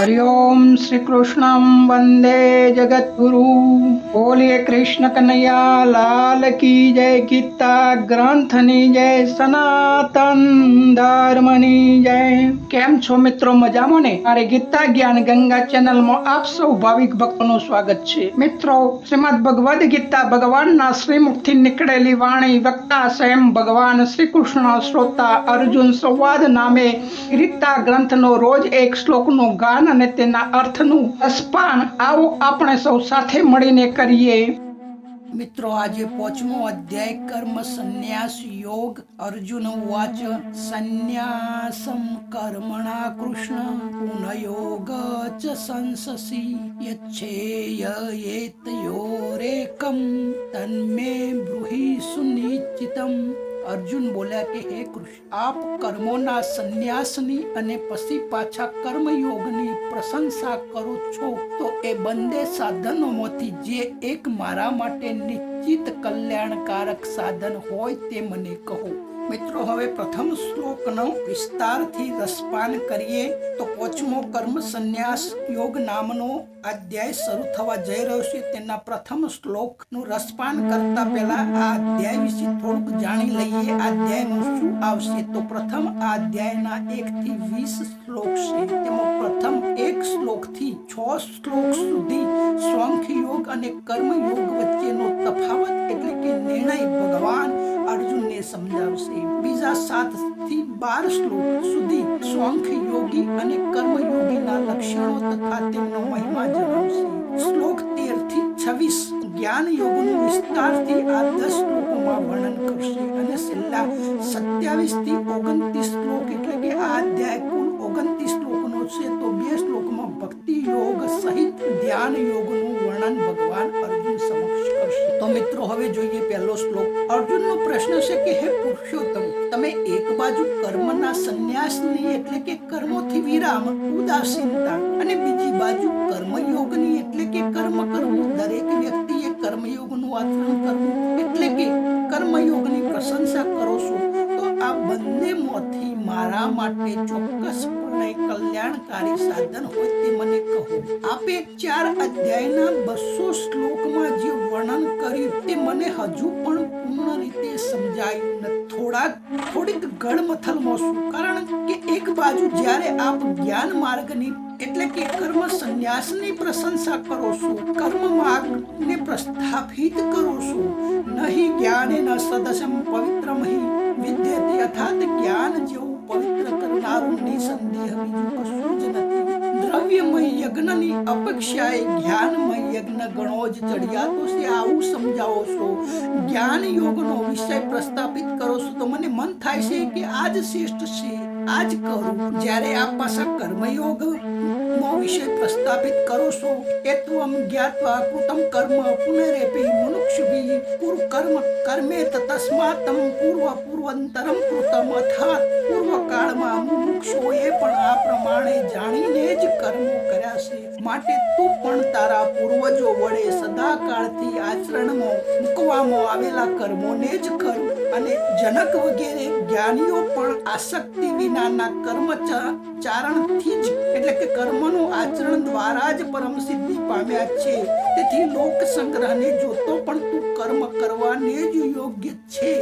હરિ ઓમ શ્રી કૃષ્ણમ વંદે જગતગુરુ બોલીએ કૃષ્ણ કનૈયા લાલ કી જય ગીતા ગ્રંથની જય સનાતન ધર્મની જય કેમ છો મિત્રો મજામાં ને મારે ગીતા જ્ઞાન ગંગા ચેનલમાં આપ સૌ ભાવિક ભક્તોનું સ્વાગત છે મિત્રો શ્રીમદ ભગવદ્ ગીતા ભગવાનના શ્રીમુખથી નીકળેલી વાણી વક્તા સ્વયં ભગવાન શ્રી કૃષ્ણ શ્રોતા અર્જુન સંવાદ નામે ગીતા ગ્રંથનો રોજ એક શ્લોકનું ગાન અને તેના અર્થનું સ્પાન આવો આપણે સૌ સાથે મળીને કરીએ. મિત્રો, આજે પાંચમો અધ્યાય, કર્મ સંન્યાસ યોગ, અર્જુન વાચ સંન્યાસમ કર્મણા કૃષ્ણ, પુનયોગ ચ સંસસી, યચ્છેય યેતયોરેકમ, તન્મે બ્રુહી સુનિશ્ચિતમ. અર્જુન બોલ્યા કે, હે કૃષ્ણ, આપ કર્મોના સંન્યાસની અને પછી પાછા કર્મયોગની પ્રશંસા કરો છો તો એ બંને સાધનોમાંથી જે એક મારા માટે નિશ્ચિત કલ્યાણકારક સાધન હોય તે મને કહો. મિત્રો, હવે પ્રથમ શ્લોકનો વિસ્તારથી રસપાન કરીએ તો પોચમો કર્મ સંન્યાસ યોગ નામનો અધ્યાય શરૂ થવા જઈ રહ્યો છે. તેના પ્રથમ શ્લોકનું રસપાન કરતા પહેલા આ અધ્યાય વિશે થોડુંક જાણી લઈએ. આ અધ્યાયમાં શું આવશે? તો પ્રથમ આ અધ્યાયના એકથી વીસ શ્લોક છે. તેમાં પ્રથમ એક શ્લોકથી છ શ્લોક સુધી સ્વંખ યોગ અને કર્મયોગ વચ્ચેનો તફાવત સાતથી બાર શ્લોક સુધી સ્વાંખ યોગી અને કર્મયોગીના લક્ષણો તથા તેમનો મહિમા જણાવશે. શ્લોક તેરથી છવ્વીસ જ્ઞાન યોગનું વિસ્તારથી આ દસ શ્લોકોમાં વર્ણન કરશે અને છેલ્લા સત્યાવીસથી ઓગણત્રીસ શ્લોક એટલે કે આ અધ્યાય કુલ ઓગણત્રીસ શ્લોકનો છે તો બે શ્લોકમાં ભક્તિ યોગ સહિત ધ્યાન યોગનું વર્ણન ભગવાન અર્જુન સમક્ષ કરશે. તો મિત્રો, હવે જોઈએ પહેલો શ્લોક. અર્જુનનો પ્રશ્ન છે કે હે પુરુષોત્તમ તમે એક બાજુ કર્મના સંન્યાસની એટલે કે કર્મોથી વિરામ, ઉદાસીનતા અને બીજી બાજુ કર્મયોગની એટલે કે કર્મ કરવું. દરેક વ્યક્તિએ કર્મયોગનું આચરણ કરવું એટલે કે કર્મયોગની પ્રશંસા કરો છો. આ બંનેમાંથી મારા માટે ચોક્કસપણે કલ્યાણકારી સાધન હોય તે મને કહો. આપે ચાર અધ્યાયના બસો શ્લોકમાં જે વર્ણન કર્યું તે મને હજુ પણ પૂર્ણ રીતે સમજાયું નથી થોડાક, થોડીક ગળમથલમાં છું કારણ કે એક બાજુ જ્યારે આપ જ્ઞાન માર્ગની, એટલે કે કર્મ સંન્યાસની પ્રશંસા કરો છો, કર્મ માર્ગને પ્રસ્થાપિત કરો છો, નહીં જ્ઞાને ન સદસમ પવિત્રમહી વિદ્યતે અર્થાત જ્ઞાન જેવું પવિત્ર કરનારું નિસંદેહ બીજું કશું જ નથી દ્રવ્યમય યજ્ઞની અપેક્ષાએ જ્ઞાનમય યજ્ઞ ગણો જ ચડિયાતો છે, આવું સમજાવો છો. જ્ઞાન યોગનો વિષય પ્રસ્થાપિત કરો છો તો મને મન થાય છે કે આ જ શ્રેષ્ઠ છે. આ જ કરું. જ્યારે આપ પાછા કર્મયોગ વિષય પ્રસ્થાપિત કરો છો એ એત્વમ જ્ઞાત્વા કૃતમ કર્મ પુનરેપી મનુષ્યભી પૂર્વ કર્મ કર્મે તસ્માતમ પૂર્વ પૂર્વંતરમ કૃતમ અર્થાત પૂર્વ કાળમાં મુમુક્ષુઓએ પણ આ પ્રમાણે જાણીને જ કર્મો કર્યા છે. માટે તું પણ તારા પૂર્વજો વડે સદાકાળથી આચરણમાં મૂકવામાં આવેલા કર્મોને જ કર અને જનક વગેરે જ્ઞાનીઓ પણ આસક્તિ વિનાના કર્મ ચારણથી જ, એટલે કે કર્મનું આચરણ દ્વારા જ પરમ સિદ્ધિ પામ્યા છે. તેથી લોક સંગ્રહને જોતો પણ તું કર્મ કરવાને જ યોગ્ય છે.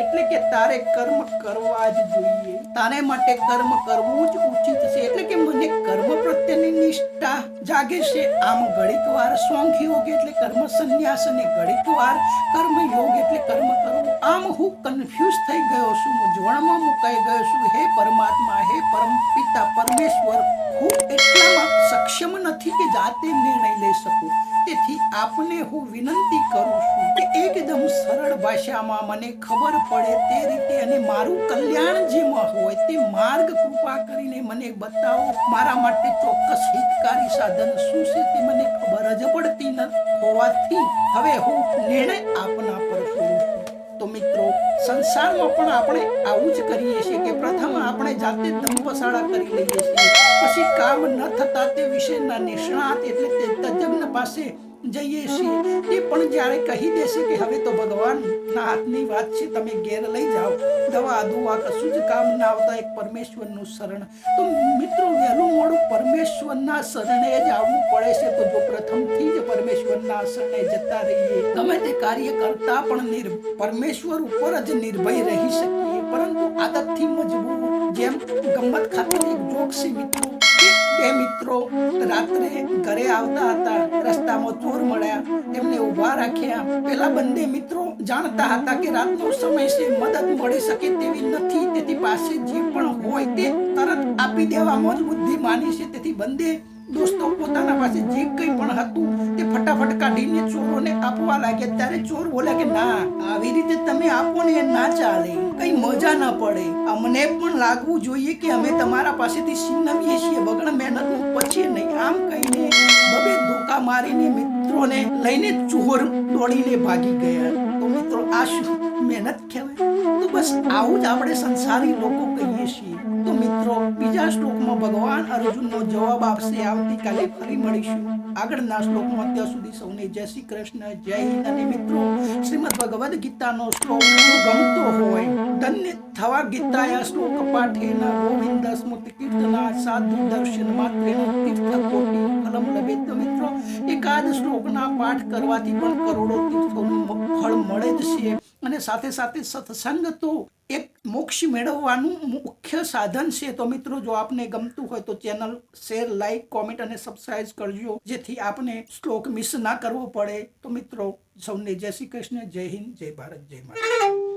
એટલે કે તારે કર્મ કરવા જ જોઈએ. તારે માટે કર્મ કરવું જ ઉચિત છે. એટલે કે મને કર્મ પ્રત્યેની નિષ્ઠા જાગે છે. આમ ઘડીક વાર સ્વાંખ યોગ એટલે કર્મ સંન્યાસ અને ઘડીક વાર કર્મ યોગ એટલે કર્મ કરવું. આમ હું કન્ફ્યુઝ થઈ ગયો છું. મૂંઝવણમાં મુકાઈ ગયો છું. હે પરમાત્મા, હે પરમ પિતા, પરમેશ્વર હું એટલામાં સક્ષમ નથી કે જાતે નિર્ણય લઈ શકું. તેથી આપને હું વિનંતી કરું છું કે એકદમ સરળ ભાષામાં મને ખબર પડે તે રીતે અને મારું કલ્યાણ જેમાં હોય તે માર્ગ કૃપા કરીને મને બતાવો. મારા માટે ચોક્કસ હિતકારી સાધન શું છે તે મને ખબર જ પડતી ન હોવાથી હવે હું નિર્ણય આપના પર છું. તો મિત્રો, સંસારમાં પણ આપણે આવું જ કરીએ છીએ કે પ્રથમ આપણે જાતે દંપશાળા કરી લઈએ છીએ. પછી કામ ન થતા તે વિશેના નિષ્ણાત એટલે તે તજજ્ઞ પાસે જઈએ છીએ. તે પણ જ્યારે કહી દેશે કે હવે તો ભગવાનના હાથની વાત છે, તમે ઘેર લઈ જાઓ. દવા દુવા કશું જ કામ ના આવતા એક પરમેશ્વરનું શરણ. તો મિત્રો, વહેલું મોડું પરમેશ્વરના શરણે જ આવવું પડે છે. તો જો પ્રથમથી જ પરમેશ્વરના શરણે જતા રહીએ, ગમે તે કાર્ય કરતા પણ પરમેશ્વર ઉપર જ નિર્ભય રહી શકીએ. પરંતુ આદતથી મજબૂર જેમ ગમત ખાતે એક જોક મિત્રો બે મિત્રો રાત્રે ઘરે આવતા હતા, રસ્તામાં ચોર મળ્યા એમને ઊભા રાખ્યા. પેલા બંને મિત્રો જાણતા હતા કે રાતનો સમય છે મદદ મળી શકે તેવી નથી. તેથી પાસે જે પણ હોય તે તરત આપી દેવામાં જ બુદ્ધિમાની છે. તેથી બંને દોસ્તો, પોતાના પાસે જે કંઈ પણ હતું તે ફટાફટ કાઢીને ચોરોને આપવા લાગ્યા. ત્યારે ચોર બોલ્યા કે, ના, આવી રીતે તમે આપો ને ના ચાલે. કઈ મજા ન પડે. અમને પણ લાગવું જોઈએ કે અમે તમારા પાસેથી છીનવીએ છીએ. વગર મહેનતનું પછી નહીં. આમ કહીને બબે ધોકા મારીને મિત્રોને લઈને ચોર દોડીને ભાગી ગયા. તો મિત્રો, આ શું મહેનત કહેવાય? તો બસ આવું જ આપણે સંસારી લોકો કહીએ છીએ. તો મિત્રો, બીજા શ્લોકમાં ભગવાન અર્જુનનો જવાબ આપશે. આવતીકાલે ફરી મળીશું. આગળના શ્લોકમાં અત્યાર સુધી સૌને જય શ્રી કૃષ્ણ, જય હિન્દ. અને મિત્રો, શ્રીમદ ભગવદ્ ગીતાનો શ્લોક ગમતો હોય, ધન્ય થવા ગીતાયા શ્લોક પાઠેન ગોવિંદ સ્મૃતિ કીર્તના સાધુ દર્શન માત્રેન તીર્થ કોટી ફલમ લભે. તો મિત્રો એકાદ શ્લોકના પાઠ કરવાથી પણ કરોડો ફળ મળે જ છે. અને સાથે સાથે સત્સંગ તો એક મોક્ષ મેળવવાનું મુખ્ય સાધન છે. તો મિત્રો, જો આપને ગમતું હોય તો ચેનલ શેર, લાઈક, કોમેન્ટ અને સબસ્ક્રાઇબ કરજો, જેથી આપને શ્લોક મિસ ના કરવો પડે. તો મિત્રો, સૌને જય શ્રી કૃષ્ણ, જય હિન્દ, જય ભારત, જય માતા